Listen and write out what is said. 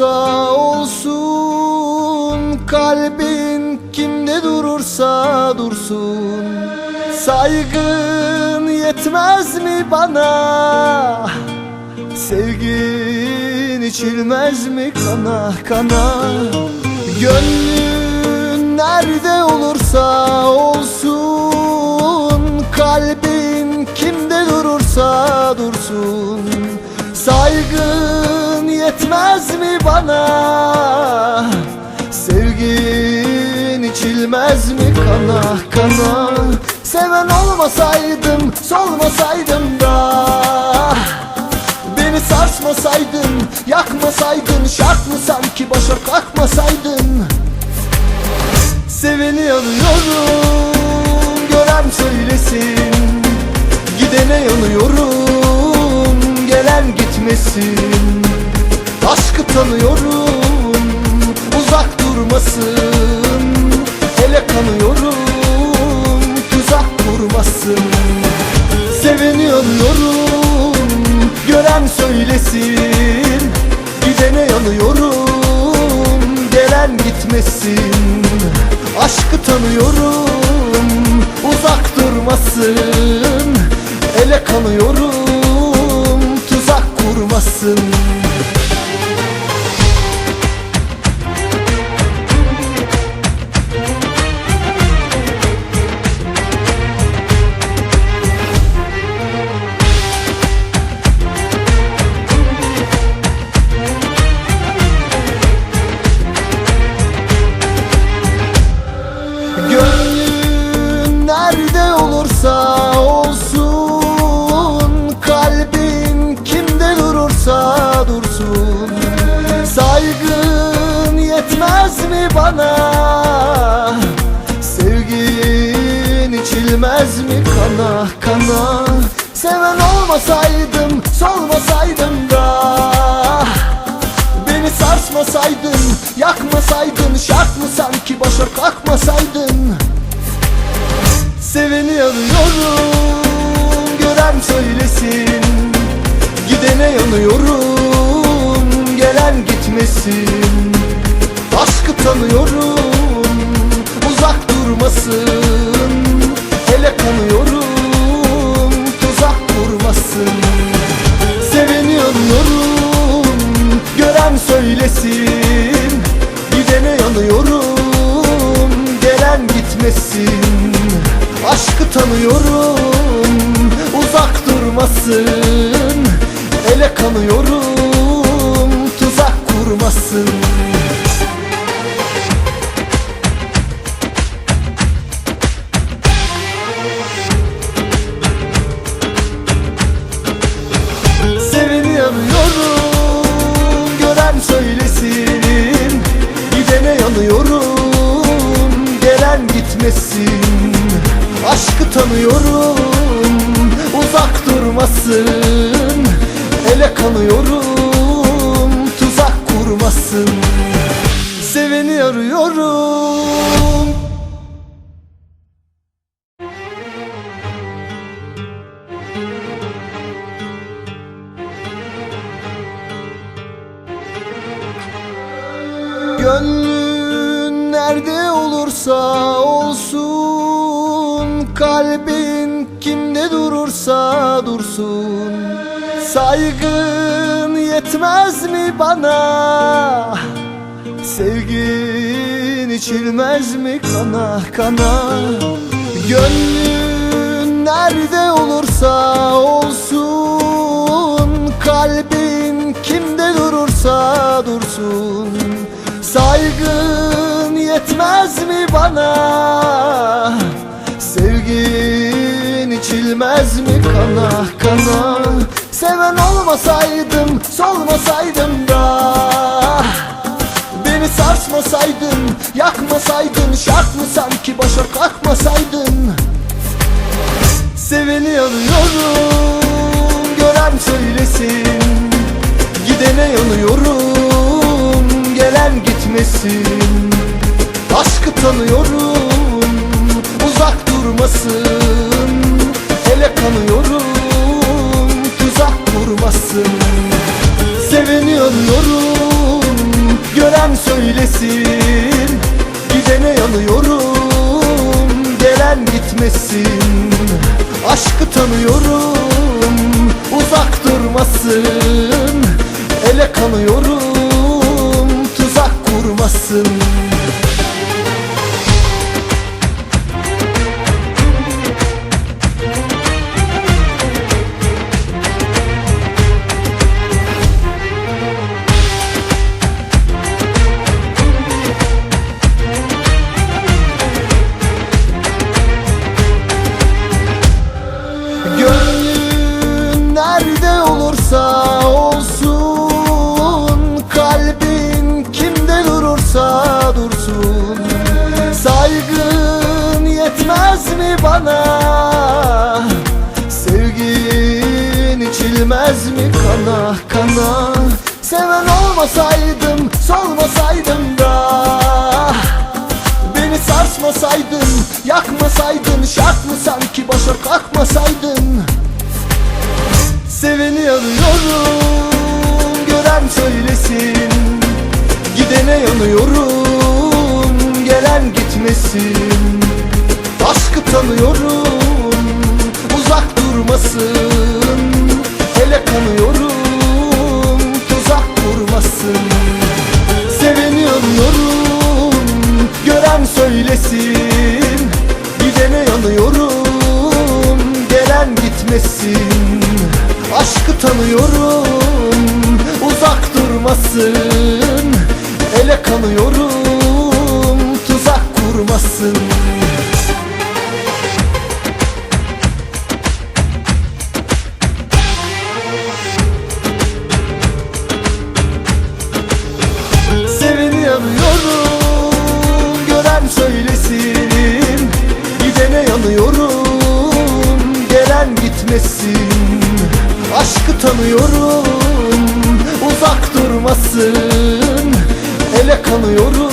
olursa olsun Kalbin kimde durursa dursun. Saygın yetmez mi bana? Sevgin içilmez mi kana kana? Gönlün nerede olursa olsun Kalbin kimde durursa dursun. Saygın yetmez mi bana? Sevgin içilmez mi kana kana? Seven olmasaydım solmasaydım da. Beni sarsmasaydın yakmasaydın Şart mı sanki başa kalkmasaydın? Seveni yanıyorum gören söylesin. Gidene yanıyorum gelen gitmesin tanıyorum uzak durmasın. Ele kanıyorum tuzak kurmasın. Seveni yanıyorum gören söylesin. Gidene yanıyorum gelen gitmesin. Aşkı tanıyorum uzak durmasın. Ele kanıyorum tuzak kurmasın bana Sevgin içilmez mi kana kana? Seven olmasaydım solmasaydım da. Beni sarsmasaydın, yakmasaydın Şart mı sanki başa kalkmasaydın? Seveni yanıyorum, gören söylesin. Gidene yanıyorum, gelen gitmesin tanıyorum, uzak durmasın. Ele kanıyorum, tuzak kurmasın. Seveni yanıyorum Gören söylesin. Gidene yanıyorum Gelen gitmesin. Aşkı tanıyorum Uzak durmasın. Ele kanıyorum Aşkı tanıyorum Uzak durmasın. Ele kanıyorum Tuzak kurmasın. Seveni arıyorum. Gönlün Kalbin kimde durursa dursun. Saygın yetmez mi bana? Sevgin içilmez mi kana kana? Gönlün nerede olursa olsun Kalbin kimde durursa dursun. Saygın yetmez mi bana Seven olmasaydım solmasaydım da. Beni sarsmasaydın yakmasaydın Şart mı sanki başa kalkmasaydın? Seveni yanıyorum gören söylesin. Gidene yanıyorum gelen gitmesin. Aşkı tanıyorum uzak durmasın. Ele kanıyorum tuzak kurmasın Seveni yanıyorum Gören söylesin. Gidene yanıyorum Gelen gitmesin. Aşkı tanıyorum Uzak durmasın. Ele kanıyorum Tuzak kurmasın bana Sevgin içilmez mi kana kana? Seven olmasaydım solmasaydım da. Beni sarsmasaydın, yakmasaydın Şart mı sanki başa kalkmasaydın? Seveni arıyorum, gören söylesin. Gidene yanıyorum, gelen gitmesin tanıyorum, uzak durmasın. Ele kanıyorum, tuzak kurmasın. Seveni arıyorum Gören söylesin. Gidene yanıyorum Gelen gitmesin. Aşkı tanıyorum Uzak durmasın Ele kanıyorum